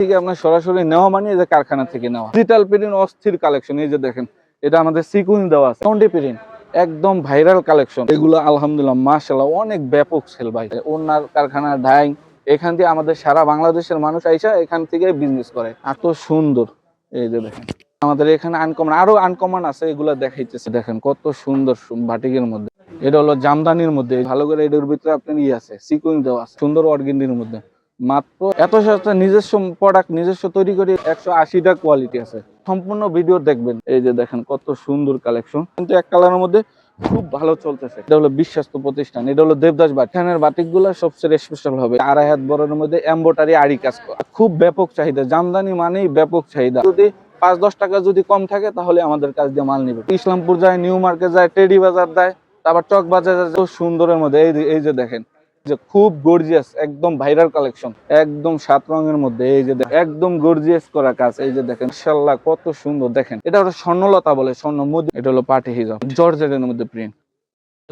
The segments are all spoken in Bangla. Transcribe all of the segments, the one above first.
থেকে আপনার সরাসরি নেওয়া মানে যে কারখানা থেকে নেওয়া। ডিজিটাল প্রিন্ট অস্থির কালেকশন এই যে দেখেন, এটা আমাদের সিকুইন দেওয়া আছে। সাউন্ডে প্রিন্ট একদম ভাইরাল কালেকশন এগুলো আলহামদুলিল্লাহ, মাশাআল্লাহ, অনেক ব্যাপক সেল ভাই। ওনার কারখানা ডাইং এখান থেকে আমাদের সারা বাংলাদেশের মানুষ আইসা এখান থেকে বিজনেস করে। এত সুন্দর, এই যে দেখেন। আমাদের এখানে আনকমন আরও আনকমন আছে, এগুলো দেখাইতেছে। দেখেন, কত সুন্দর বাটিকের মধ্যে। এটা হলো জামদানির মধ্যে, ভালো করে এটার ভিতরে আপনার ইয়ে আছে সিকুইন দেওয়া আছে, সুন্দর অর্গেন্ডির মধ্যে। মাত্র এত সস্তা নিজস্ব প্রোডাক্ট নিজস্ব তৈরি করে একশো আশিটা কোয়ালিটি আছে। সম্পূর্ণ ভিডিও দেখবেন। এই যে দেখেন কত সুন্দর কালেকশন কিন্তু এক কালারের মধ্যে খুব ভালো চলতেছে। এটা হলো বিশ্বস্ত প্রতিষ্ঠান। এটা হলো দেবদাস বাটিক। এখানের বাটিকগুলো সবচেয়ে স্পেশাল হবে। আড়াই হাত বড়ের মধ্যে এম্বোটারি আড়ি কাজ করা। খুব ব্যাপক চাহিদা। জামদানি মানেই ব্যাপক চাহিদা। যদি পাঁচ দশ টাকা যদি কম থাকে, তাহলে আমাদের কাছ দিয়ে মাল নিবে। ইসলামপুর যায়, নিউ মার্কেট যায়, টেডি বাজার যায়, তারপর চক বাজার যায় সুন্দরের মধ্যে। এই এই যে দেখেন। যে খুব গর্জিয়াস একদম ভাইরাল কালেকশন একদম সাত রঙের মধ্যে, এই যে একদম গর্জিয়াস করা কাজ, এই যে দেখেন ইনশাল্লাহ কত সুন্দর, দেখেন, এটা হলো স্বর্ণলতা বলে, স্বর্ণ মুদি, এটা হলো পাটি হিজাব, জর্জেটের মধ্যে প্রিন্ট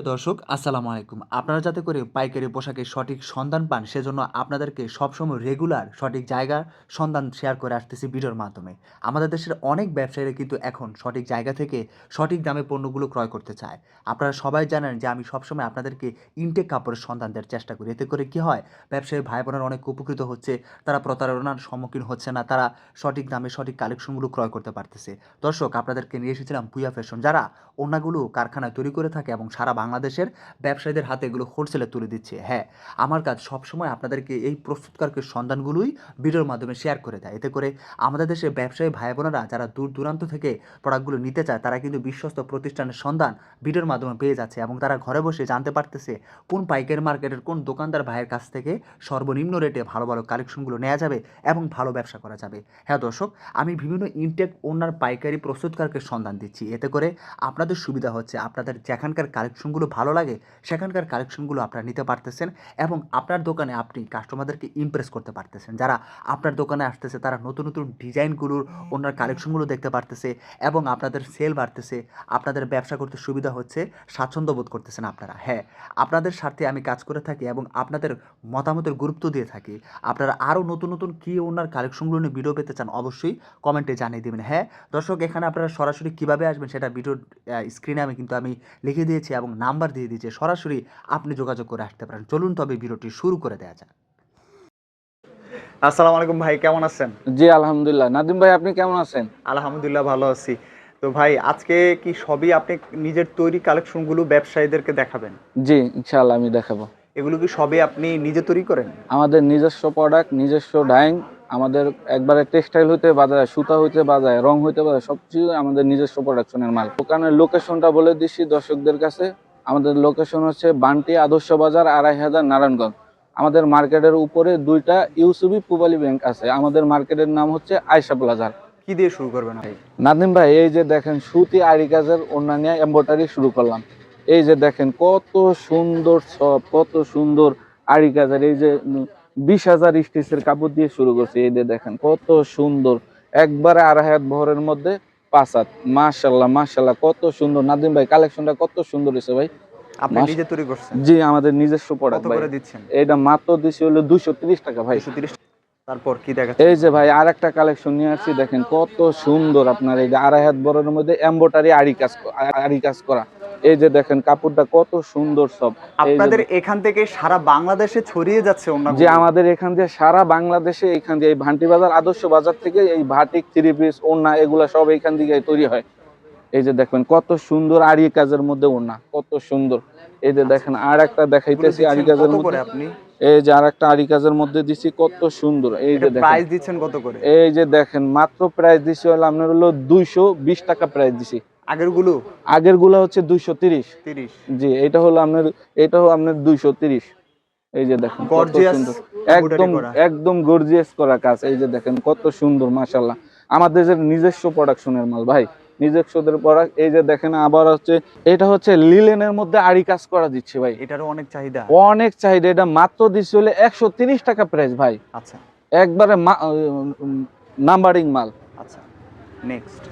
দর্শক, আসসালামু আলাইকুম। আপনারা যাতে করে পাইকারি পোশাকের সঠিক সন্ধান পান, সেজন্য আপনাদেরকে সবসময় রেগুলার সঠিক জায়গার সন্ধান শেয়ার করে আসতেছি ভিডিওর মাধ্যমে। আমাদের দেশের অনেক ব্যবসায়ীরা কিন্তু এখন সঠিক জায়গা থেকে সঠিক দামে পণ্যগুলো ক্রয় করতে চায়। আপনারা সবাই জানেন যে আমি সবসময় আপনাদেরকে ইনটেক কাপড়ের সন্ধান দেওয়ার চেষ্টা করি। এতে করে কি হয়? ব্যবসায়ী ভাই বোনের অনেক উপকৃত হচ্ছে, তারা প্রতারণার সম্মুখীন হচ্ছে না, তারা সঠিক দামে সঠিক কালেকশনগুলো ক্রয় করতে পারতেছে। দর্শক, আপনাদেরকে নিয়ে এসেছিলাম পুয়া ফ্যাশন যারা ওনাগুলো কারখানায় তৈরি করে থাকে এবং সারা বাংলাদেশের ব্যবসায়ীদের হাতে এগুলো হোলসেলে তুলে দিচ্ছে। হ্যাঁ আমার কাজ সবসময় আপনাদেরকে এই প্রস্তুতকারকের সন্ধানগুলোই ভিডিওর মাধ্যমে শেয়ার করে দেয়। এতে করে আমাদের দেশের ব্যবসায়ী ভাই বোনেরা যারা দূর দূরান্ত থেকে প্রোডাক্টগুলো নিতে চায়, তারা কিন্তু বিশ্বস্ত প্রতিষ্ঠানের সন্ধান ভিডিওর মাধ্যমে পেয়ে যাচ্ছে এবং তারা ঘরে বসে জানতে পারতেছে কোন পাইকারি মার্কেটের কোন দোকানদার ভাইয়ের কাছ থেকে সর্বনিম্ন রেটে ভালো ভালো কালেকশনগুলো নেওয়া যাবে এবং ভালো ব্যবসা করা যাবে। হ্যাঁ দর্শক, আমি বিভিন্ন ইনটেক ওনার পাইকারি প্রস্তুতকারকের সন্ধান দিচ্ছি। এতে করে আপনাদের সুবিধা হচ্ছে, আপনাদের যেখানকার কালেকশনগুলো ভালো লাগে, সেখানকার কালেকশনগুলো আপনারা নিতে পারতেছেন এবং আপনার দোকানে আপনি কাস্টমারদেরকে ইমপ্রেস করতে পারতেছেন। যারা আপনার দোকানে আসতেছে, তারা নতুন নতুন ডিজাইনগুলোর ওনার কালেকশনগুলো দেখতে পারতেছে এবং আপনাদের সেল বাড়তেছে, আপনাদের ব্যবসা করতে সুবিধা হচ্ছে, স্বাচ্ছন্দ্য বোধ করতেছেন আপনারা। হ্যাঁ আপনাদের স্বার্থে আমি কাজ করে থাকি এবং আপনাদের মতামতের গুরুত্ব দিয়ে থাকি। আপনারা আরও নতুন নতুন কী ওনার কালেকশনগুলো নিয়ে ভিডিও পেতে চান, অবশ্যই কমেন্টে জানিয়ে দেবেন। হ্যাঁ দর্শক, এখানে আপনারা সরাসরি কীভাবে আসবেন, সেটা ভিডিও স্ক্রিনে আমি কিন্তু আমি লিখে দিয়েছি এবং নাম্বার দিয়ে দিয়েছে। সরাসরি আপনি যোগাযোগ করে আসতে পারেন। চলুন তবে ভিডিওটি শুরু করে দেওয়া যাক। আসসালামু আলাইকুম ভাই কেমন আছেন? জি আলহামদুলিল্লাহ। নাদিম ভাই আপনি কেমন আছেন? আলহামদুলিল্লাহ ভালো আছি। তো ভাই আজকে কি সবই আপনি নিজের তৈরি কালেকশনগুলো ব্যবসায়ীদেরকে দেখাবেন? জি ইনশাআল্লাহ আমি দেখাবো। এগুলো কি সবই আপনি নিজে তৈরি করেন? আমাদের নিজস্ব প্রোডাক্ট নিজস্ব ডাইং আমাদের একবারে টেক্সটাইল হইতে বাজায় সুতা হইতে বাজায় রং হইতে বাজায় সবকিছু আমাদের নিজস্ব প্রোডাকশনের মাল। দোকানের লোকেশনটা বলে দিচ্ছি দর্শকদের কাছে। আমাদের লোকেশন হচ্ছে বান্টি আদর্শ বাজার আড়াই হাজার নারায়ণগঞ্জ। আমাদের মার্কেটের উপরে দুইটা ইউসুবি পুবালি ব্যাংক আছে। আমাদের মার্কেটের নাম হচ্ছে আয়সা প্লাজার। কি দিয়ে শুরু করবেন ভাই নাদিম ভাই এই যে দেখেন সুতি আরি কাজের অন্যান্য এম্ব্রয়ডারি শুরু করলাম। এই যে দেখেন কত সুন্দর সব কত সুন্দর আরি কাজের এই যে বিশ হাজার স্টিচের কাপড় দিয়ে শুরু করছি। এই যে দেখেন কত সুন্দর। একবারে আড়াই হাত ভরের মধ্যে পাঁচ হাত। মাশাল্লাহ মাশাল্লাহ কত সুন্দর। নাদিম ভাই কালেকশনটা কত সুন্দর হয়েছে ভাই। আপনি নিজে তৈরি করছেন? জি আমাদের নিজস্ব কত প্রোডাক্ট ভাই দিচ্ছেন? এটা মাত্র দিছি হলো দুইশো তিরিশ টাকা ভাই। 230 তারপর কি এই যে ভাই আর একটা কালেকশন নিয়ে আসছি দেখেন কত সুন্দর আপনার এই যে আড়াই হাত বড়ের মধ্যে এম্বোটারি আড়ি কাজ আড়ি কাজ করা। এই যে দেখেন কাপড়টা কত সুন্দর সব। আপনাদের এখান থেকে সারা বাংলাদেশে ছড়িয়ে যাচ্ছে যে আমাদের এখান দিয়ে সারা বাংলাদেশে এখান দিয়ে এই ভান্টি বাজার আদর্শ বাজার থেকে এই ভাটিক থ্রি পিস ওড়না এগুলা সব এখান থেকে তৈরি হয়। এই যে দেখবেন কত সুন্দর আড়ি কাজের মধ্যে ওড়না কত সুন্দর। এই যে দেখেন আর একটা দেখাইতেছি আড়ি কাজের মধ্যে। আপনি? এই যে আর একটা আড়ি কাজের মধ্যে দিছি কত সুন্দর। এই যে দেখেন। প্রাইস দিচ্ছেন কত করে? এই যে দেখেন মাত্র প্রাইস দিছি হলো আপনার হলো দুইশো বিশ টাকা প্রাইস দিছি। আগেরগুলো হচ্ছে দুইশো তিরিশ। 30 জি এটা হলো আপনার এটা হলো আপনার দুইশো তিরিশ। এই যে দেখেন কত সুন্দর। embroidery একদম। একদম গর্জিয়াস করা কাজ। এই যে দেখেন কত সুন্দর মাশাল্লাহ আমাদের যে নিজস্ব প্রোডাকশনের মাল ভাই নিজস্বদের প্রোডাক্ট এই যে দেখেন আবার হচ্ছে এটা হচ্ছে লিলেনের মধ্যে আড়ি কাজ করা দিচ্ছে ভাই। এটারও অনেক চাহিদা। অনেক চাহিদা। এটা মাত্র দিচ্ছে হলে একশো তিরিশ টাকা প্রাইস ভাই। আচ্ছা। একবারে নাম্বারিং মাল। আচ্ছা নেক্সট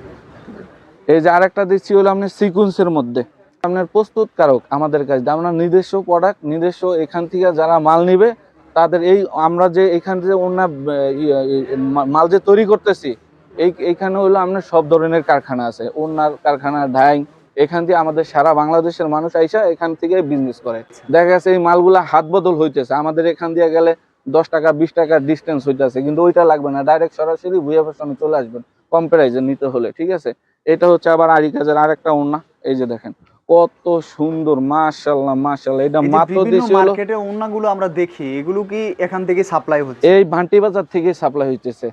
এই যে আরেকটা দিচ্ছি হলো আপনার সিকুয়েন্সের মধ্যে। আপনার প্রস্তুতকারক আমাদের কাছে আমরা নিজস্ব প্রোডাক্ট নিজস্ব এখান থেকে যারা মাল নিবে, তাদের এই আমরা যে এখান যে অন্য মাল যে তৈরি করতেছি, এই, এইখানে হলো আপনার সব ধরনের কারখানা আছে। ওনার কারখানা ডাইং এখান থেকে আমাদের সারা বাংলাদেশের মানুষ আইসা এখান থেকে বিজনেস করে। দেখা গেছে এই মালগুলা হাত বদল হইতেছে। আমাদের এখান দিয়ে গেলে দশ টাকা, বিশ টাকা ডিস্টেন্স হইতেছে, কিন্তু ওইটা লাগবে না। ডাইরেক্ট সরাসরি ভুয়া চলে আসবেন। কম নিতে হলে, ঠিক আছে? এটা হচ্ছে আবার আরি কাজের আরেকটা ওনা এই যে দেখেন কত সুন্দর মাশাল্লাহ মাশাল্লাহ। এটা মাত্র দিছি হলো মার্কেটে ওন্নাগুলো আমরা দেখি এগুলো কি এখান থেকে সাপ্লাই হচ্ছে? এই ভান্টি বাজার থেকে সাপ্লাই হইতেছে।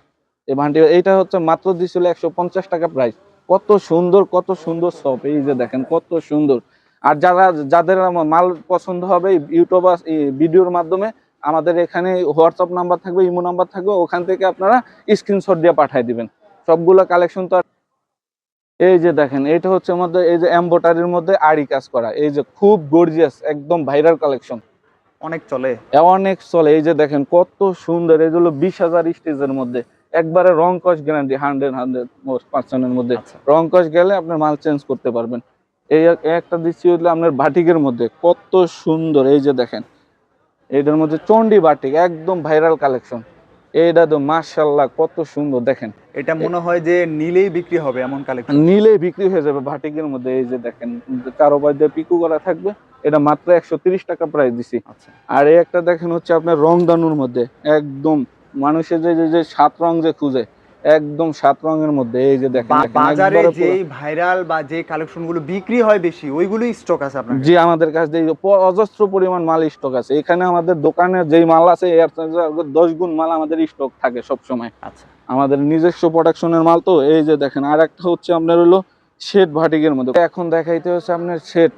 এই ভান্টি এইটা হচ্ছে মাত্র দিছিল একশো পঞ্চাশ টাকা প্রাইস কত সুন্দর কত সুন্দর সব এই যে দেখেন কত সুন্দর। আর যারা যাদের মাল পছন্দ হবে ইউটিউব ভিডিওর মাধ্যমে আমাদের এখানে হোয়াটসঅ্যাপ নাম্বার থাকবে ইমো নাম্বার থাকবে ওখান থেকে আপনারা স্ক্রিনশট দিয়ে পাঠিয়ে দিবেন। সবগুলো কালেকশন তো আর এই যে দেখেন এটা হচ্ছে আমাদের এই যে এম্বোটারির মধ্যে আড়ি কাজ করা। এই যে খুব গর্জিয়াস একদম ভাইরাল কালেকশন অনেক চলে। অনেক চলে। এই যে দেখেন কত সুন্দর। এগুলো বিশ হাজার স্টেজের মধ্যে। একবারে রং কস গ্যারান্টি হান্ড্রেড হান্ড্রেড পার্সেন্টের মধ্যে। আচ্ছা। রং কস গেলে আপনার মাল চেঞ্জ করতে পারবেন। এই এক- একটা দিচ্ছি হলো আপনার বাটিকের মধ্যে। কত সুন্দর। এই যে দেখেন এইটার মধ্যে চন্ডি বাটিক একদম ভাইরাল কালেকশন এইটা তো মার্শাল্লাহ কত সুন্দর দেখেন। এটা মনে হয় যে নীলেই বিক্রি হবে এমন কালেকশন নীলেই বিক্রি হয়ে যাবে ভাটিকের মধ্যে এই যে দেখেন কারও বাদে পিকু করা থাকবে এটা মাত্র একশো তিরিশ টাকা প্রাইস দিছি। আচ্ছা। আর এই একটা দেখেন হচ্ছে আপনার রং দানুর মধ্যে একদম মানুষের যে যে- যে সাত রং যে খুঁজে একদম সাত রঙের মধ্যে এই যে দেখেন বাজারে যেই ভাইরাল বা যে কালেকশনগুলো বিক্রি হয় বেশি ওইগুলোই স্টক আছে আপনার? জি আমাদের কাছে অজস্র পরিমাণ মাল স্টক আছে। এখানে আমাদের দোকানে যেই মাল আছে এর দশ গুণ মাল আমাদের স্টক থাকে সব সময় আচ্ছা। আমাদের নিজস্ব প্রোডাকশনের মাল তো এই যে দেখেন আর একটা হচ্ছে আপনার হলো শেড ভাটিকের মধ্যে। এখন দেখাইতে হচ্ছে আপনার শেড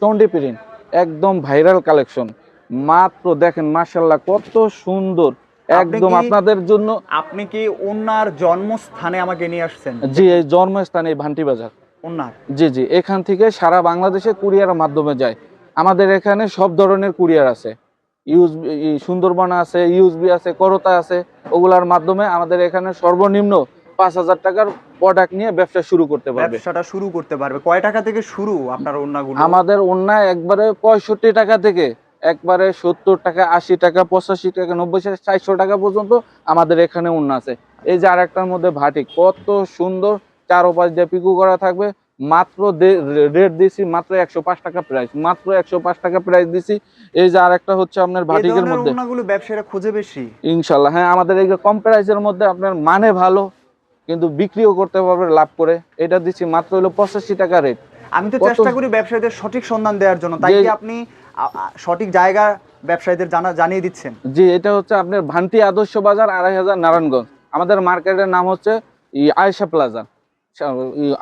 টন্ডি প্রিন্ট একদম ভাইরাল কালেকশন মাত্র দেখেন মাশাল্লাহ কত সুন্দর। একদম আপনাদের জন্য আপনি কি ওনার জন্মস্থানে আমাকে নিয়ে আসছেন? জি এই জন্মস্থান ভান্টি বাজার। ওনার জি জি এখান থেকে সারা বাংলাদেশে কুরিয়ারের মাধ্যমে যায়। আমাদের এখানে সব ধরনের কুরিয়ার আছে। ইউজবি সুন্দরবন আছে ইউজবি আছে করতা আছে ওগুলার মাধ্যমে আমাদের এখানে সর্বনিম্ন পাঁচ হাজার টাকার প্রোডাক্ট নিয়ে ব্যবসা শুরু করতে পারবে। ব্যবসাটা শুরু করতে পারবে। কয় টাকা থেকে শুরু আপনার ওনাগুলো আমাদের অন্যায় একবারে পঁয়ষট্টি টাকা থেকে একবারে সত্তর টাকা আশি টাকা পঁচাশি টাকা নব্বই টাকা চারশো টাকা পর্যন্ত আমাদের এখানে অন্য আছে। এই যে আরেকটার মধ্যে ভাটি কত সুন্দর চারো পাঁচ দিয়ে পিকু করা থাকবে। মাত্র রেট দিছি মাত্র একশো পাঁচ টাকা প্রাইস মাত্র একশো পাঁচ টাকা প্রাইস দিছি। এই যে আরেকটা হচ্ছে আপনার ভাটিকের মধ্যে। ব্যবসায়ীরা খুঁজে বেশি। ইনশাল্লাহ হ্যাঁ আমাদের এই কম প্রাইসের মধ্যে আপনার মানে ভালো কিন্তু বিক্রিও করতে পারবে লাভ করে। এটা দিচ্ছি মাত্র হলো পঁচাশি টাকা রেট আমি তো চেষ্টা করি ব্যবসায়ীদের সঠিক সন্ধান দেওয়ার জন্য তাই কি আপনি সঠিক জায়গা ব্যবসায়ীদের জানা জানিয়ে দিচ্ছেন? জি এটা হচ্ছে আপনার ভান্টি আদর্শ বাজার আড়াই হাজার নারায়ণগঞ্জ। আমাদের মার্কেটের নাম হচ্ছে ই আয়সা প্লাজা।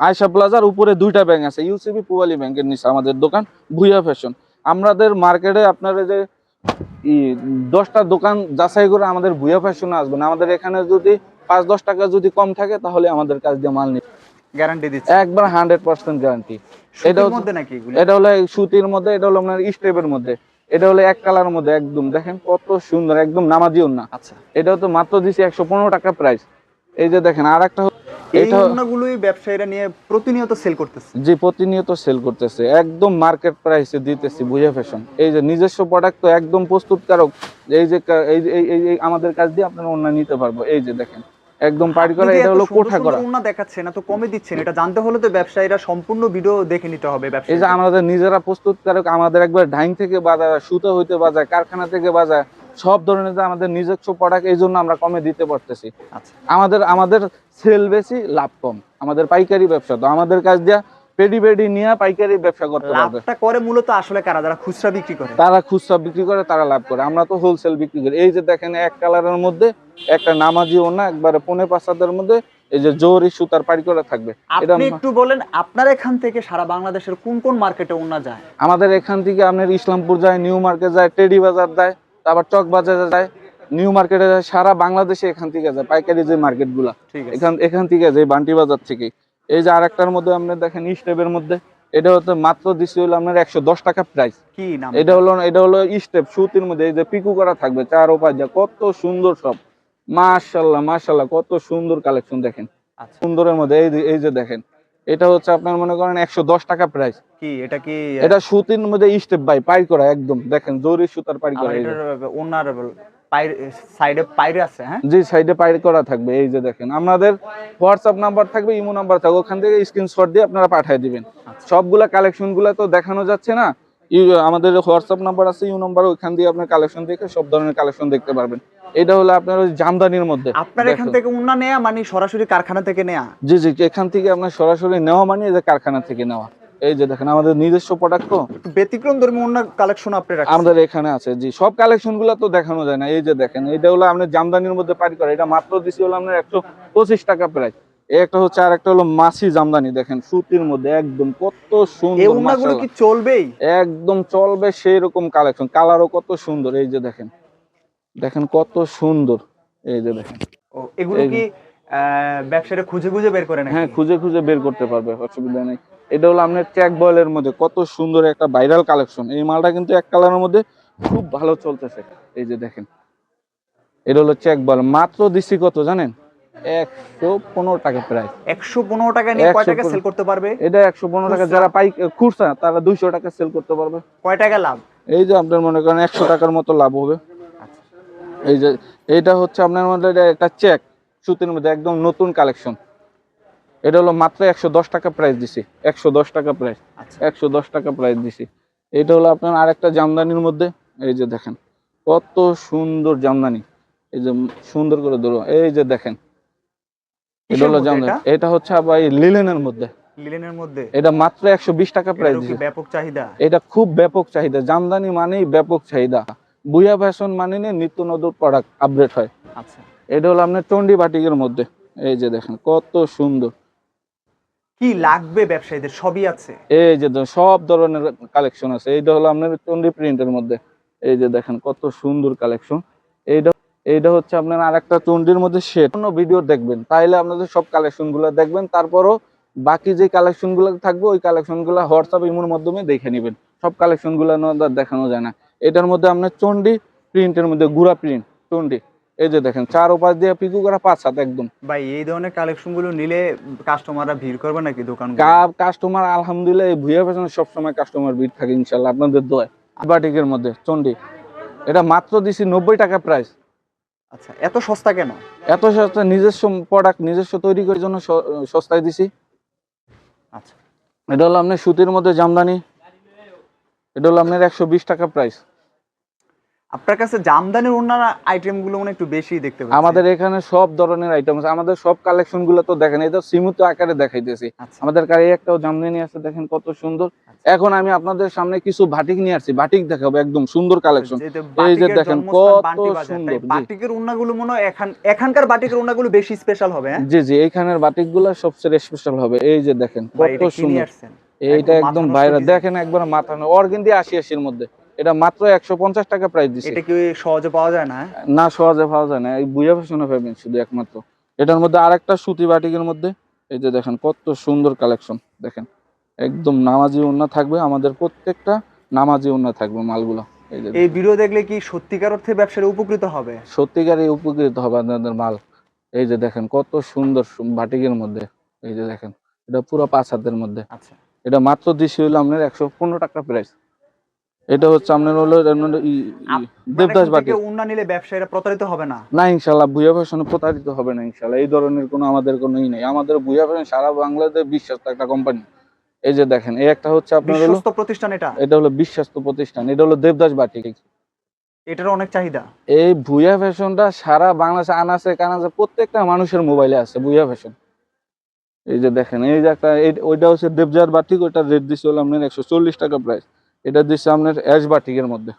আয়সা প্লাজার উপরে দুইটা ব্যাংক আছে ইউসিবি পুবালি ব্যাংকের নিচে আমাদের দোকান ভুইয়া ফ্যাশন। আমাদের মার্কেটে আপনারা যে দশটা দোকান যাচাই করে আমাদের ভুইয়া ফ্যাশনে আসবেন। আমাদের এখানে যদি পাঁচ দশ টাকা যদি কম থাকে তাহলে আমাদের কাছ দিয়ে মাল নিবে গ্যারান্টি দিচ্ছি। একবার হান্ড্রেড পার্সেন্ট গ্যারান্টি। এটা মধ্যে নাকি এটা হলো সুতির মধ্যে এটা হলো আপনার স্টেপের মধ্যে। এটা হলো এক কালার মধ্যে একদম। দেখেন কত সুন্দর একদম নামাজিও না। আচ্ছা। এটা তো মাত্র দিছি টাকা প্রাইস এই যে দেখেন আর একটা এই ব্যবসায়ীরা নিয়ে প্রতিনিয়ত সেল করতেছে। প্রতিনিয়ত সেল করতেছে। একদম মার্কেট প্রাইসে দিতেছি বুঝে ফ্যাশন এই যে নিজস্ব প্রোডাক্ট তো একদম প্রস্তুতকারক। এই যে এই আমাদের কাছ দিয়ে আপনারা অন্য নিতে পারব। এই যে দেখেন। একদম পাড়ি করা এটা হলো কোঠা করা। করা দেখাচ্ছে দেখাচ্ছেন এত কমে দিচ্ছেন এটা জানতে হলে তো ব্যবসায়ীরা সম্পূর্ণ ভিডিও দেখে নিতে হবে ব্যবসা এই যে আমাদের নিজেরা প্রস্তুতকারক আমাদের একবার ডাইং থেকে বাজায় সুতো হইতে বাজায় কারখানা থেকে বাজায় সব ধরনের যে আমাদের নিজস্ব প্রোডাক্ট এই জন্য আমরা কমে দিতে পারতেছি। আচ্ছা। আমাদের আমাদের সেল বেশি লাভ কম। আমাদের পাইকারি ব্যবসা তো আমাদের কাজ দিয়া পেডি পেডি নিয়ে পাইকারি ব্যবসা করতে পারবে। লাভটা করে মূলত আসলে কারা? যারা খুচরা বিক্রি করে। তারা খুচরা বিক্রি করে তারা লাভ করে। আমরা তো হোলসেল বিক্রি করি। এই যে দেখেন এক কালারের মধ্যে একটা নামাজি ওনা একবারে পনে পাঁচ মধ্যে এই যে জোরি সুতার পাড়ি করা থাকবে। আপনি একটু বলেন আপনার এখান থেকে সারা বাংলাদেশের কোন কোন মার্কেটে ওনা যায়? আমাদের এখান থেকে আপনার ইসলামপুর যায় নিউ মার্কেট যায় টেডি বাজার যায় তারপর চক বাজারে যায় নিউ মার্কেটে যায় সারা বাংলাদেশে এখান থেকে যায় পাইকারি যে মার্কেটগুলা। এখান এখান থেকে যায় বান্টি বাজার থেকে এই যে আরেকটার মধ্যে আপনি দেখেন স্টেপের মধ্যে এটা হচ্ছে মাত্র দিচ্ছি হলো আপনার একশো দশ টাকা প্রাইস কি নাম? এটা হলো এটা হলো স্টেপ সুতির মধ্যে এই যে পিকু করা থাকবে চার ও পাঁচ যা কত সুন্দর সব। মাশাল্লাহ মাশাল্লাহ কত সুন্দর কালেকশন দেখেন। আচ্ছা। সুন্দরের মধ্যে এই যে- এই যে দেখেন এটা হচ্ছে আপনার মনে করেন একশো দশ টাকা প্রাইস কি এটা কি এটা সুতির মধ্যে স্টেপ বাই পাই করা একদম। দেখেন জরি সুতার পাই করা এই যে। সাইডে পাইরে আছে হ্যাঁ? জি সাইডে পাইর করা থাকবে এই যে দেখেন। আমাদের হোয়াটসঅ্যাপ নাম্বার থাকবে ইমো নাম্বার থাকবে ওখান থেকে স্ক্রিনশট দিয়ে আপনারা পাঠিয়ে দিবেন। সবগুলা কালেকশন তো দেখানো যাচ্ছে না। আমাদের হোয়াটসঅ্যাপ নাম্বার আছে ইউ নাম্বার ওখান দিয়ে আপনার কালেকশন দেখে সব ধরনের কালেকশন দেখতে পারবেন। এটা হলো আপনার ওই জামদানির মধ্যে আপনার এখান থেকে উন্না নেয়া মানে সরাসরি কারখানা থেকে নেয়া? জি জি এখান থেকে আপনার সরাসরি নেওয়া মানে কারখানা থেকে নেওয়া। এই যে দেখেন আমাদের নিজস্ব প্রোডাক্ট তো। ব্যতিক্রম ধর্মী উন্না কালেকশন আপনি আমাদের এখানে আছে জি সব কালেকশনগুলো তো দেখানো যায় না। এই যে দেখেন এটা হলো আপনার জামদানির মধ্যে পারি করে এটা মাত্র দিছি হলো আপনার একশো পঁচিশ টাকা প্রাইস একটা হচ্ছে আর একটা হলো জামদানি দেখেন সুতির মধ্যে একদম কত সুন্দর কি। চলবেই? একদম চলবে সেই রকম কালেকশন কালারও কত সুন্দর এই যে দেখেন। দেখেন কত সুন্দর এই যে দেখেন। এগুলো কি আহ, ব্যবসায়ীরা খুঁজে খুঁজে বের করে নাকি? হ্যাঁ খুঁজে খুঁজে বের করতে পারবে অসুবিধা নেই। এটা হলো আপনার ট্যাগ বয়েলের মধ্যে কত সুন্দর একটা ভাইরাল কালেকশন এই মালটা কিন্তু এক কালারের মধ্যে খুব ভালো চলতেছে। এই যে দেখেন এটা হলো চেক বল মাত্র দিচ্ছি কত জানেন? একশো পনেরো টাকা প্রায় একশো পনেরো টাকা নিয়ে কয় টাকা সেল করতে পারবে? এটা একশো পনেরো টাকা। যারা পাই খুচরা তারা দুইশো টাকা সেল করতে পারবে। কয় টাকা লাভ? এই যে আপনার মনে করেন একশো টাকার মতো লাভ হবে। আচ্ছা। এই যে এইটা হচ্ছে আপনার মধ্যে এটা একটা চেক সুতির মধ্যে একদম নতুন কালেকশন এটা হলো মাত্র একশো দশ টাকা প্রাইস দিছি। একশো দশ টাকা প্রাইস আচ্ছা। একশো দশ টাকা প্রাইস দিছি। এটা হলো আপনার আরেকটা জামদানির মধ্যে। এই যে দেখেন কত সুন্দর জামদানি। এই যে সুন্দর করে ধরো। এই যে দেখেন এটা হলো জামদানি। এটা? হচ্ছে আবার লিলেনের মধ্যে। লিলেনের মধ্যে? এটা মাত্র একশো বিশ টাকা প্রাইস ব্যাপক চাহিদা? এটা খুব ব্যাপক চাহিদা। জামদানি মানেই ব্যাপক চাহিদা। বুয়া ফ্যাশন মানে নিত্য নতুন প্রোডাক্ট আপডেট হয়। আচ্ছা। এটা হলো আপনার চন্ডি বাটিকের মধ্যে। এই যে দেখেন কত সুন্দর। কি লাগবে ব্যবসায়ীদের? সবই আছে। এই যে সব ধরনের কালেকশন আছে। এইটা হলো আপনার চন্ডি প্রিন্টের মধ্যে। এই যে দেখেন কত সুন্দর কালেকশন এইটা এইটা হচ্ছে আপনার আরেকটা চন্ডির মধ্যে সেট অন্য ভিডিও দেখবেন। তাইলে আপনাদের সব কালেকশনগুলো দেখবেন। তারপরও বাকি যে কালেকশনগুলো থাকবে, ওই কালেকশনগুলো হোয়াটসঅ্যাপ ইমোর মাধ্যমে দেখে নেবেন। সব কালেকশনগুলো দেখানো যায় না। এটার মধ্যে আপনার চন্ডি প্রিন্টের মধ্যে গুড়া প্রিন্ট চন্ডি। এই যে দেখেন চার উপাশ দিয়ে পিকু করা পাঁচ হাত একদম। ভাই এই ধরনের কালেকশনগুলো নিলে কাস্টমাররা ভিড় করবে নাকি দোকান কাস্টমার আলহামদুলিল্লাহ এই ভুয়া ফ্যাশনে সবসময় কাস্টমার ভিড় থাকে ইনশাল্লাহ আপনাদের দোয় বাটিকের মধ্যে চন্ডি। এটা মাত্র দিছি নব্বই টাকা প্রাইস আচ্ছা এত সস্তা কেন? এত সস্তা নিজস্ব প্রোডাক্ট নিজস্ব তৈরি করার জন্য সস্তায় দিছি। আচ্ছা। এটা হলো আপনার সুতির মধ্যে জামদানি। এটা হলো আপনার একশো বিশ টাকা প্রাইস আপনার কাছে জামদানির অন্যান্য আইটেমগুলো মনে একটু বেশি দেখতে পাচ্ছি। আমাদের এখানে সব ধরনের আইটেম আছে আমাদের সব কালেকশনগুলো তো দেখেন এটা সীমিত আকারে দেখাইতেছি। আচ্ছা। আমাদের কাছে একটাও জামদানি আছে দেখেন কত সুন্দর। এখন আমি আপনাদের সামনে কিছু বাটিক নিয়ে আসছি বাটিক দেখাবো একদম সুন্দর কালেকশন এই যে দেখেন কত সুন্দর। বাটিকের উন্নাগুলো মনে হয় এখান এখানকার বাটিকের উন্নাগুলো বেশি স্পেশাল হবে হ্যাঁ? জি জি এইখানের বাটিকগুলা সবচেয়ে স্পেশাল হবে। এই যে দেখেন কত সুন্দর। এইটা একদম বাইরে দেখেন একবার মাথা অর্গেন্দি আশি আশির মধ্যে। এটা মাত্র একশো পঞ্চাশ টাকা প্রাইস দিচ্ছে এটা কি সহজে পাওয়া যায় না হ্যাঁ? না সহজে পাওয়া যায় না। এই বুয়া ফ্যাশনে পাবেন শুধু একমাত্র। এটার মধ্যে আরেকটা সুতি বাটিকের মধ্যে এই যে দেখেন কত সুন্দর কালেকশন দেখেন। একদম নামাজি ওন্না থাকবে আমাদের প্রত্যেকটা নামাজি ওন্না থাকবে মালগুলো। এই ভিডিও দেখলে কি সত্যিকার অর্থে ব্যবসায়ী উপকৃত হবে? সত্যিকারই উপকৃত হবে আপনাদের মাল। এই যে দেখেন কত সুন্দর বাটিকের মধ্যে এই যে দেখেন। এটা পুরো পাঁচ হাতের মধ্যে। আচ্ছা। এটা মাত্র দিছি হলো আপনার একশো পনেরো টাকা প্রাইস এটা হচ্ছে আপনার হলো আপনার দেবদাস বাটি। উন্না নিলে ব্যবসায়ীরা প্রতারিত হবে না? না ইনশাল্লাহ ভুয়া ফ্যাশনে প্রতারিত হবে না ইনশাল্লাহ। এই ধরনের কোনো আমাদের কোনো ই নেই। আমাদের ভুয়া ফ্যাশন সারা বাংলাদেশ বিশ্বাস্ত একটা কোম্পানি এই যে দেখেন এই একটা হচ্ছে আপনার হলো প্রতিষ্ঠান এটা? এটা হলো বিশ্বাস্ত প্রতিষ্ঠান। এটা হলো দেবদাস বাটিক এটার অনেক চাহিদা? এই ভুয়া ফ্যাশনটা সারা বাংলাদেশে আনাচে কানাচে প্রত্যেকটা মানুষের মোবাইলে আছে ভুয়া ফ্যাশন। এই যে দেখেন এই যে একটা ওইটা হচ্ছে দেবজার বাটিক ওইটার রেট দিচ্ছে হলো আপনার একশো চল্লিশ টাকা প্রাইস এটা দিচ্ছে আপনার অ্যাশ বাটিকের মধ্যে।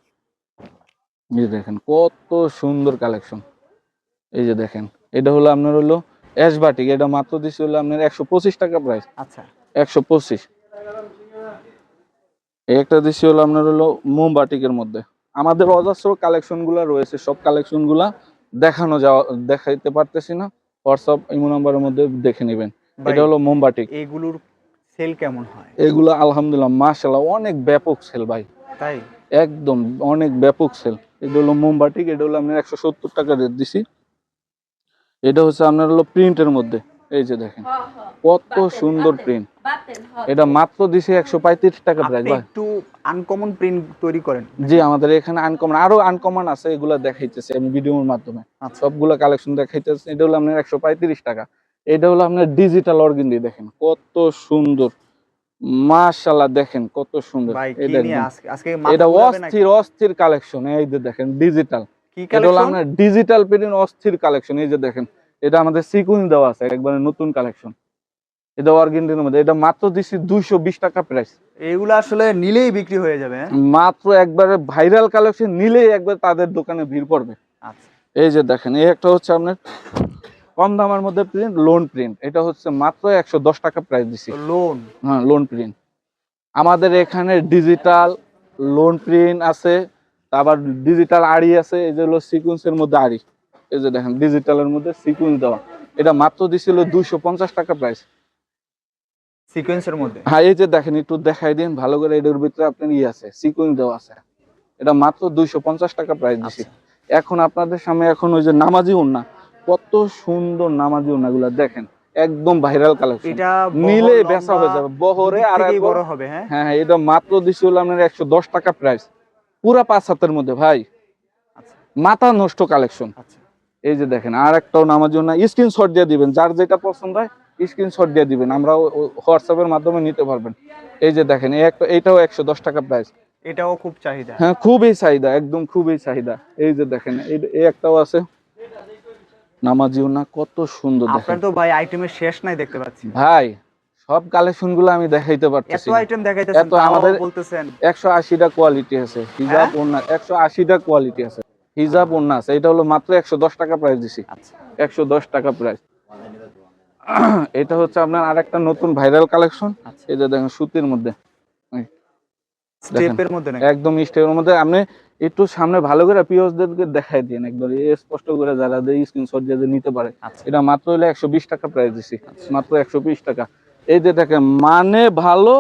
এই যে দেখেন কত সুন্দর কালেকশন এই যে দেখেন এটা হলো আপনার হলো অ্যাশ বাটিক এটা মাত্র দিচ্ছে হলো আপনার একশো পঁচিশ টাকা প্রাইস আচ্ছা। একশো পঁচিশ। এই একটা দিচ্ছি হলো আপনার হলো মোম বাটিকের মধ্যে। আমাদের অজস্র কালেকশনগুলা রয়েছে সব কালেকশনগুলা দেখানো যাওয়া দেখাইতে পারতেছি না। হোয়াটসঅ্যাপ ইমো নাম্বারের মধ্যে দেখে নেবেন। এটা হলো মোমবাটিক এইগুলোর সেল কেমন হয়? এগুলো আলহামদুলিল্লাহ মাশাল্লাহ অনেক ব্যাপক সেল ভাই। তাই? একদম অনেক ব্যাপক সেল। এটা হলো মোমবাটিক এটা হলো আপনার একশো সত্তর টাকা রেট দিছি। এটা হচ্ছে আপনার হলো প্রিন্টের মধ্যে এই যে দেখেন। কত সুন্দর প্রিন্ট এটা মাত্র দিছে একশো পঁয়ত্রিশ টাকা প্রাইস ভাই। একটু আনকমন প্রিন্ট তৈরি করেন। জি আমাদের এখানে আনকমন আরও আনকমন আছে এগুলো দেখাইতেছে আমি ভিডিওর মাধ্যমে। আচ্ছা। সবগুলো কালেকশন দেখাইতেছে এটা হলো আপনার একশো পঁয়ত্রিশ টাকা। এটা হলো আপনার ডিজিটাল অর্গেন্ডি দেখেন। কত সুন্দর। মাশাল্লাহ দেখেন কত সুন্দর। এটা? অস্থির অস্থির কালেকশন এই যে দেখেন ডিজিটাল এটা হলো আপনার ডিজিটাল প্রিন্ট অস্থির কালেকশন এই যে দেখেন। এটা আমাদের সিকুইন দেওয়া আছে একবারে নতুন কালেকশন এটা অর্গেন্ডির মধ্যে এটা মাত্র দিচ্ছি দুইশো বিশ টাকা প্রাইস এগুলো আসলে নিলেই বিক্রি হয়ে যাবে হ্যাঁ? মাত্র একবারে ভাইরাল কালেকশন নিলেই একবার তাদের দোকানে ভিড় পড়বে। আচ্ছা। এই যে দেখেন এই একটা হচ্ছে আপনার কম দামের মধ্যে প্রিন্ট লোন প্রিন্ট এটা হচ্ছে মাত্র একশো দশ টাকা প্রাইস দিছি। লোন হ্যাঁ লোন প্রিন্ট আমাদের এখানে ডিজিটাল লোন প্রিন্ট আছে তারপর ডিজিটাল আড়ি আছে এই যে হলো সিকুয়েন্সের মধ্যে আড়ি। এই যে দেখেন ডিজিটালের মধ্যে সিকুয়েন্স দেওয়া। এটা মাত্র দিছিল দুইশো পঞ্চাশ টাকা প্রাইস সিকোয়েন্সের মধ্যে? হ্যাঁ এই যে দেখেন একটু দেখাই দিন ভালো করে এটার ভিতরে আপনার ইয়ে আছে সিকুয়েন্স দেওয়া আছে। এটা মাত্র দুইশো পঞ্চাশ টাকা প্রাইস দিছি। এখন আপনাদের সামনে এখন ওই যে নামাজি উন্না কত সুন্দর নামাজি উন্না গুলা দেখেন একদম ভাইরাল কালেকশন এটা নিলে বেচা হয়ে যাবে বহরে আর বড় হবে হ্যাঁ? হ্যাঁ হ্যাঁ এটা মাত্র দিছি হলো আপনার একশো দশ টাকা প্রাইস পুরা পাঁচ হাতের মধ্যে ভাই। আচ্ছা। মাথা নষ্ট কালেকশন আচ্ছা। এই যে দেখেন আর একটাও নামার জন্য স্ক্রিনশট দিয়ে দিবেন যার যেটা পছন্দ হয় স্ক্রিনশট দিয়ে দিবেন। আমরা হোয়াটসঅ্যাপের মাধ্যমে নিতে পারবেন। এই যে দেখেন এই একটা এইটাও একশো দশ টাকা প্রাইস এটাও খুব চাহিদা। হ্যাঁ খুবই চাহিদা একদম খুবই চাহিদা। এই যে দেখেন এই একটাও আছে। নামাজিও না কত সুন্দর আপনার তো ভাই আইটেমের শেষ নাই দেখতে পাচ্ছি। ভাই সব কালেকশনগুলো আমি দেখাইতে এত আইটেম দেখাইতেছেন এত আমাদের- বলতেছেন। কোয়ালিটি আছে হিজাব? ওন্না কোয়ালিটি আছে। হিজাব ওন্না আছে এটা হলো মাত্র একশো দশ টাকা প্রাইস দিছি। আচ্ছা। একশো দশ টাকা প্রাইস এটা হচ্ছে আপনার আরেকটা নতুন ভাইরাল কালেকশন আচ্ছা। এই যে দেখেন সুতির মধ্যে। স্টেপের মধ্যে একদম স্টেপের মধ্যে। আপনি একটু সামনে ভালো করে পিওসদেরকে দেখাই দিন একবার। স্পষ্ট করে যারা স্ক্রিনশট দিয়ে নিতে পারে। আচ্ছা। এটা মাত্র হলো একশো টাকা প্রাইস দিছি। মাত্র একশো বিশ টাকা। এই যে দেখেন মানে ভালো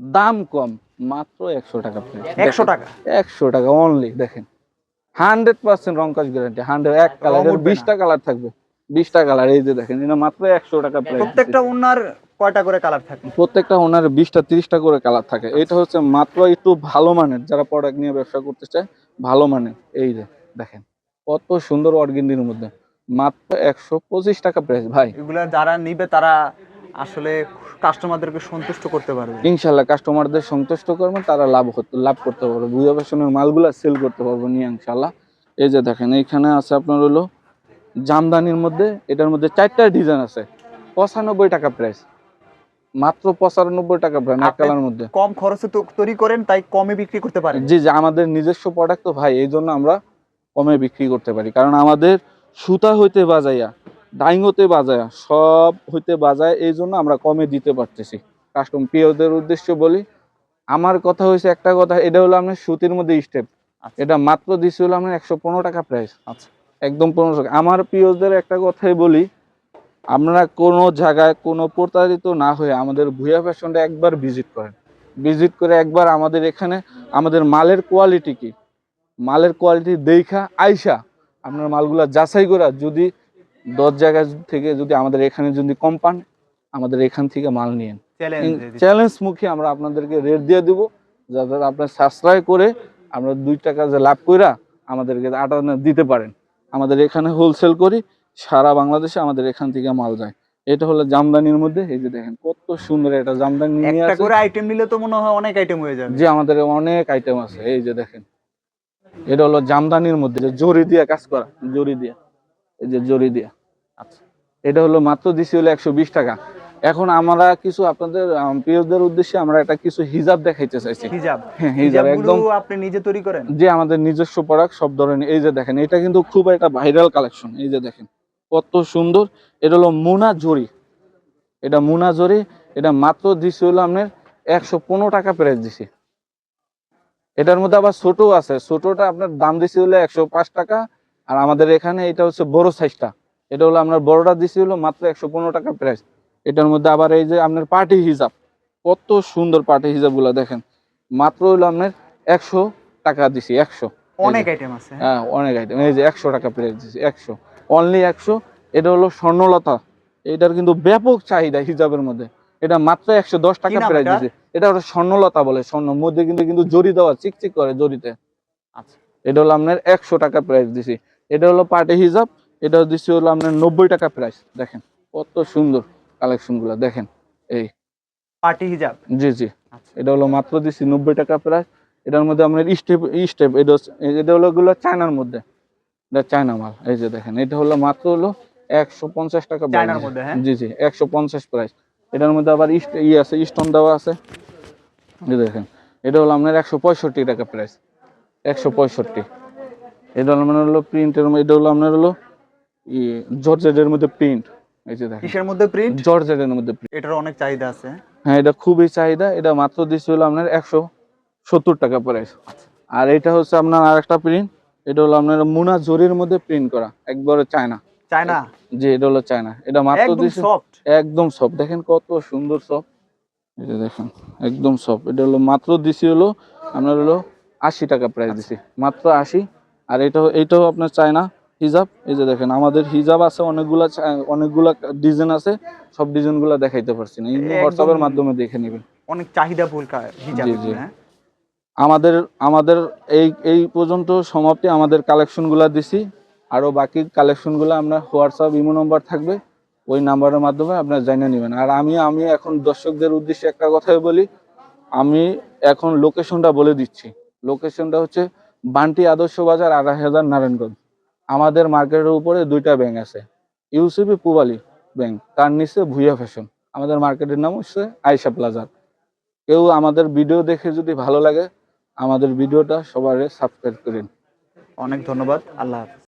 দাম কম মাত্র একশো টাকা প্রাইস একশো টাকা? একশো টাকা অনলি দেখেন। হান্ড্রেড পার্সেন্ট রং কাজ গ্যারান্টি হান্ড্রেড এক কালার বিশটা কালার থাকবে। বিশটা কালার এই যে দেখেন এটা মাত্র একশো টাকা প্রাইস প্রত্যেকটা উন্নার কয়টা করে কালার থাকে? প্রত্যেকটা ওনার বিশটা তিরিশটা করে কালার থাকে। এটা হচ্ছে মাত্র একটু ভালো মানের যারা প্রোডাক্ট নিয়ে ব্যবসা করতে চায় ভালো মানের। এই যে দেখেন কত সুন্দর অর্গেন্ডির মধ্যে। মাত্র একশো পঁচিশ টাকা প্রাইস ভাই। এগুলা যারা নিবে তারা আসলে কাস্টমারদেরকে সন্তুষ্ট করতে পারবে। ইনশাল্লাহ কাস্টমারদের সন্তুষ্ট করবেন তারা লাভ করতে লাভ করতে পারবে। বুঝা ফ্যাশনের মালগুলা সেল করতে পারব নিয়ে ইনশাল্লাহ। এই যে দেখেন এইখানে আছে আপনার হলো জামদানির মধ্যে এটার মধ্যে চারটা ডিজাইন আছে। পঁচানব্বই টাকা প্রাইস মাত্র পঁচানব্বই টাকা প্রাইস এক কালার মধ্যে। কম খরচে তো তৈরি করেন তাই কমে বিক্রি করতে পারেন। জি জি আমাদের নিজস্ব প্রোডাক্ট তো ভাই এই জন্য আমরা কমে বিক্রি করতে পারি। কারণ আমাদের সুতা হইতে বাজাইয়া ডাইং হতে বাজায়া সব হইতে বাজায় এই জন্য আমরা কমে দিতে পারতেছি। কাস্টম প্রিয়দের উদ্দেশ্যে বলি আমার কথা হয়েছে একটা কথা এটা হলো আপনার সুতির মধ্যে স্টেপ আচ্ছা। এটা মাত্র দিছি হলো আপনার একশো পনেরো টাকা প্রাইস আচ্ছা। একদম পনেরো টাকা। আমার প্রিয়দের একটা কথাই বলি আপনারা কোনো জায়গায় কোনো প্রতারিত না হয়ে আমাদের ভুয়া ফ্যাশনটা একবার ভিজিট করেন। ভিজিট করে একবার আমাদের এখানে আমাদের মালের কোয়ালিটি কি? মালের কোয়ালিটি দেখা আইসা আপনার মালগুলা যাচাই করা। যদি দশ জায়গা থেকে যদি আমাদের এখানে যদি কম পান আমাদের এখান থেকে মাল নিয়েন। চ্যালেঞ্জ চ্যালেঞ্জ মুখে আমরা আপনাদেরকে রেট দিয়ে দেবো যাতে আপনার সাশ্রয় করে আমরা দুই টাকা যে লাভ কইরা আমাদেরকে আটা দিতে পারেন। আমাদের এখানে হোলসেল করি সারা বাংলাদেশে আমাদের এখান থেকে মাল যায়। এটা হলো জামদানির মধ্যে এই যে দেখেন কত সুন্দর এটা জামদানি নিয়ে একটা করে আইটেম নিলে তো মনে হয় অনেক আইটেম হয়ে যাবে। যে আমাদের অনেক আইটেম আছে এই যে দেখেন। এটা হলো জামদানির মধ্যে যে জরি দিয়ে কাজ করা জরি দিয়ে এই যে জরি দিয়ে। আচ্ছা এটা হলো মাত্র দিছি হলো একশো বিশ টাকা। এখন আমরা কিছু আপনাদের প্রিয়দের উদ্দেশ্যে আমরা একটা কিছু হিজাব দেখাইতে চাইছি। হিজাব? হ্যাঁ হিজাব একদম। আপনি নিজে তৈরি করেন? যে আমাদের নিজস্ব প্রোডাক্ট সব ধরনের এই যে দেখেন এটা কিন্তু খুব একটা ভাইরাল কালেকশন এই যে দেখেন। কত সুন্দর। এটা হলো মুনা জরি। এটা মুনা জরি এটা মাত্র দিছি হলো আপনার একশো পনেরো টাকা প্রাইস দিছি। এটার মধ্যে আবার ছোট আছে। ছোটটা আপনার দাম দিছি হলো একশো পাঁচ টাকা। আর আমাদের এখানে এটা হচ্ছে বড় সাইজটা এটা হলো আপনার বড়টা দিছি হলো মাত্র একশো পনেরো টাকা প্রাইস এটার মধ্যে আবার এই যে আপনার পার্টি হিজাব। কত সুন্দর পার্টি হিজাবগুলা দেখেন। মাত্র হলো আপনার একশো টাকা দিছি একশো। অনেক আইটেম আছে হ্যাঁ? হ্যাঁ অনেক আইটেম এই যে একশো টাকা প্রাইস দিছি একশো। অনলি একশো এটা হলো স্বর্ণলতা। এটার কিন্তু ব্যাপক চাহিদা হিজাবের মধ্যে। এটা মাত্র একশো দশ টাকা প্রাইস? দিছে। এটা ওটা স্বর্ণলতা বলে স্বর্ণ। মধ্যে কিন্তু কিন্তু জরি দেওয়া চিকচিক করে জরিতে আচ্ছা। এটা হলো আপনার একশো টাকা প্রাইস দিছি। এটা হলো পার্টি হিজাব এটা দিচ্ছি হলো আপনার নব্বই টাকা প্রাইস দেখেন কত সুন্দর কালেকশনগুলা দেখেন। এই। পার্টি হিজাব? জি জি। আচ্ছা। এটা হলো মাত্র দিচ্ছি নব্বই টাকা প্রাইস এটার মধ্যে আপনার স্টেপ স্টেপ এটা এটা হলো চায়নার মধ্যে। এটা চায়না মাল এই যে দেখেন এটা হলো মাত্র হলো একশো পঞ্চাশ টাকা চায়নার মধ্যে, হ্যাঁ? জি জি একশো পঞ্চাশ প্রাইস এটার মধ্যে আবার ইস্ট ই আছে স্টোন দেওয়া আছে। এই দেখেন এটা হলো আপনার একশো পঁয়ষট্টি টাকা প্রাইস একশো পঁয়ষট্টি। এটা হলো আপনার হলো প্রিন্টের এটা হলো আপনার হলো ই জর্জেটের মধ্যে প্রিন্ট এই যে দেখেন। কিসের মধ্যে প্রিন্ট জর্জেটের মধ্যে। এটার অনেক চাহিদা আছে। হ্যাঁ এটা খুবই চাহিদা। এটা মাত্র দিচ্ছে হলো আপনার একশো সত্তর টাকা প্রাইস আর এটা হচ্ছে আপনার আরেকটা প্রিন্ট এটা হলো আপনার মুনা জরির মধ্যে প্রিন্ট করা একবারে চায়না। চায়না? যে এটা হলো চায়না। এটা মাত্র একদম সফট একদম সব দেখেন কত সুন্দর এই যে দেখেন একদম সব এটা হলো মাত্র দিছি হলো আপনার হলো আশি টাকা প্রাইস দিছি। মাত্র আশি। আর এটা এইটাও আপনার চায়না হিজাব। এই যে দেখেন আমাদের হিজাব আছে অনেকগুলা অনেকগুলা ডিজাইন আছে। সব ডিজাইনগুলো দেখাইতে পারছি না। হোয়াটসঅ্যাপের মাধ্যমে দেখে নেবেন। অনেক চাহিদা ফুল হিজাব জি, জি। আমাদের আমাদের এই এই পর্যন্ত সমাপ্তি আমাদের কালেকশনগুলো দিছি। আরও বাকি কালেকশনগুলো আমরা হোয়াটসঅ্যাপ ইমো নম্বর থাকবে, ওই নাম্বারের মাধ্যমে আপনারা জানিয়ে নেবেন। আর আমি আমি এখন দর্শকদের উদ্দেশ্যে একটা কথাই বলি, আমি এখন লোকেশনটা বলে দিচ্ছি। লোকেশনটা হচ্ছে বান্টি আদর্শ বাজার আড়াই হাজার নারায়ণগঞ্জ। আমাদের মার্কেটের উপরে দুইটা ব্যাংক আছে ইউসিবি পুবালি ব্যাংক তার নিচে ভুইয়া ফ্যাশন আমাদের মার্কেটের নাম হচ্ছে আয়সা প্লাজার। কেউ আমাদের ভিডিও দেখে যদি ভালো লাগে আমাদের ভিডিওটা সবারে সাবস্ক্রাইব করেন। অনেক ধন্যবাদ। আল্লাহ হাফেজ।